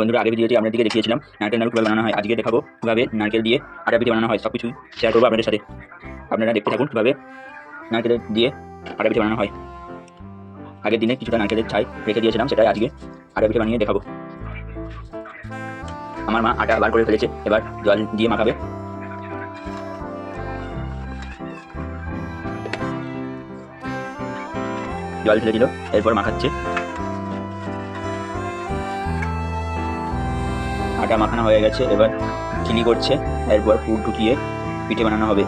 বন্ধুরা আগে ভিডিওটি আপনাদেরকে দেখিয়েছিলাম। নারকেল নাড়ু কীভাবে বানানো হয়, আজকে দেখাবো কীভাবে নারকেল দিয়ে আটা পিঠে বানানো হয় সব কিছুই শেয়ার করব আপনাদের সাথে। আপনারা দেখতে থাকুন কীভাবে নারকেল দিয়ে আটা পিঠে বানানো হয়। আগের দিনে কিছুটা নারকেলের ছাই রেখে দিয়েছিলাম, সেটাই আজকে আটা পিঠে বানিয়ে দেখাবো। আমার মা আটা বার করে ফেলেছে, এবার জল দিয়ে মাখাবে। জল ঢেলে দিল, এরপর মাখাচ্ছে। আটা মাখানো হয়ে গেছে, এবার চিলি করছে, এরপর পুর ঢুকিয়ে পিঠে বানানো হবে।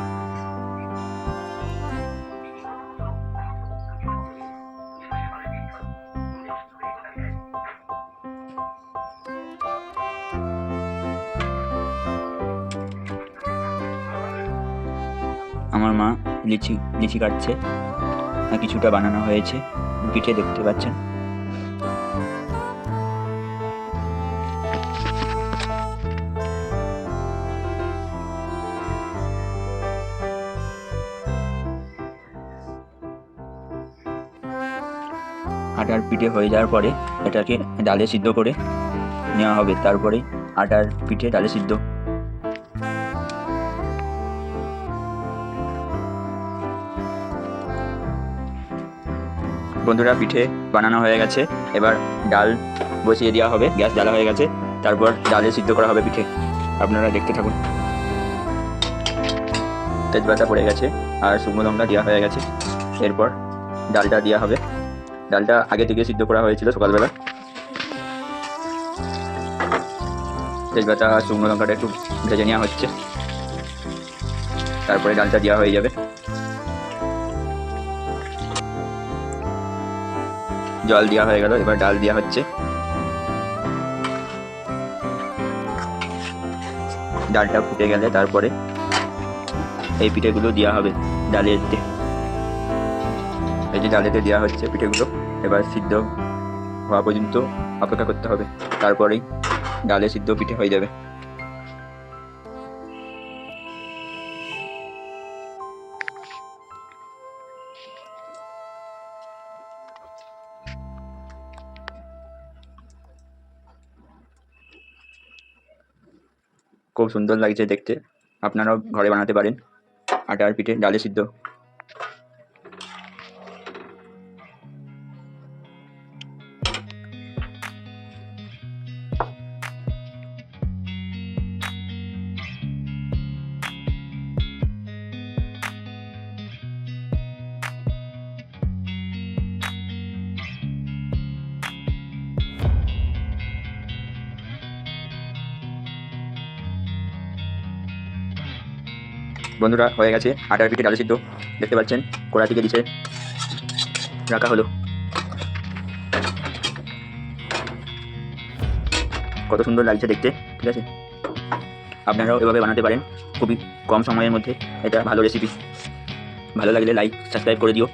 আমার মা লিচি লিচি কাটছে কিছুটা বানানো হয়েছে, পিঠে দেখতে পাচ্ছেন। আটার পিঠে হয়ে যাওয়ার পরে এটাকে ডালে সিদ্ধ করে নেওয়া হবে। তারপরে আটার পিঠে ডালে সিদ্ধ। বন্ধুরা, পিঠে বানানো হয়ে গেছে। এবার ডাল বসিয়ে দেওয়া হবে। গ্যাস জ্বালা হয়ে গেছে। তারপর ডালে সিদ্ধ করা হবে পিঠে। আপনারা দেখতে থাকুন। তেজপাতা পড়ে গেছে আর শুকনো লঙ্কা দেওয়া হয়ে গেছে। এরপর ডালটা দেওয়া হবে। ডালটা আগে থেকে সিদ্ধ করা হয়েছিল সকালবেলা। তেজপাতা শুকনো লঙ্কাটা একটু ভেজে নেওয়া হচ্ছে। তারপরে ডালটা দেওয়া হয়ে যাবে। জল দেওয়া হয়ে গেল, এবার ডাল দেওয়া হচ্ছে। ডালটা ফুটে গেলে তারপরে এই পিঠেগুলো দেওয়া হবে ডালেতে এই যে ডালেতে দেওয়া হচ্ছে পিঠেগুলো, এবার সিদ্ধ হওয়া পর্যন্ত অপেক্ষা করতে হবে। তারপরেই ডালে সিদ্ধ পিঠে হয়ে যাবে। খুব সুন্দর লাগছে দেখতে। আপনারাও ঘরে বানাতে পারেন আটার পিঠে ডালে সিদ্ধ। বন্ধুরা, হয়ে গেছে আটার পিঠে ডালে সিদ্ধ। দেখতে পাচ্ছেন, কোড়া থেকে দিছে রাখা হলো। কত সুন্দর লাগছে দেখতে, ঠিক আছে? আপনারাও এভাবে বানাতে পারেন, খুবই কম সময়ের মধ্যে। এটা ভালো রেসিপি ভালো লাগলে লাইক সাবস্ক্রাইব করে দিও।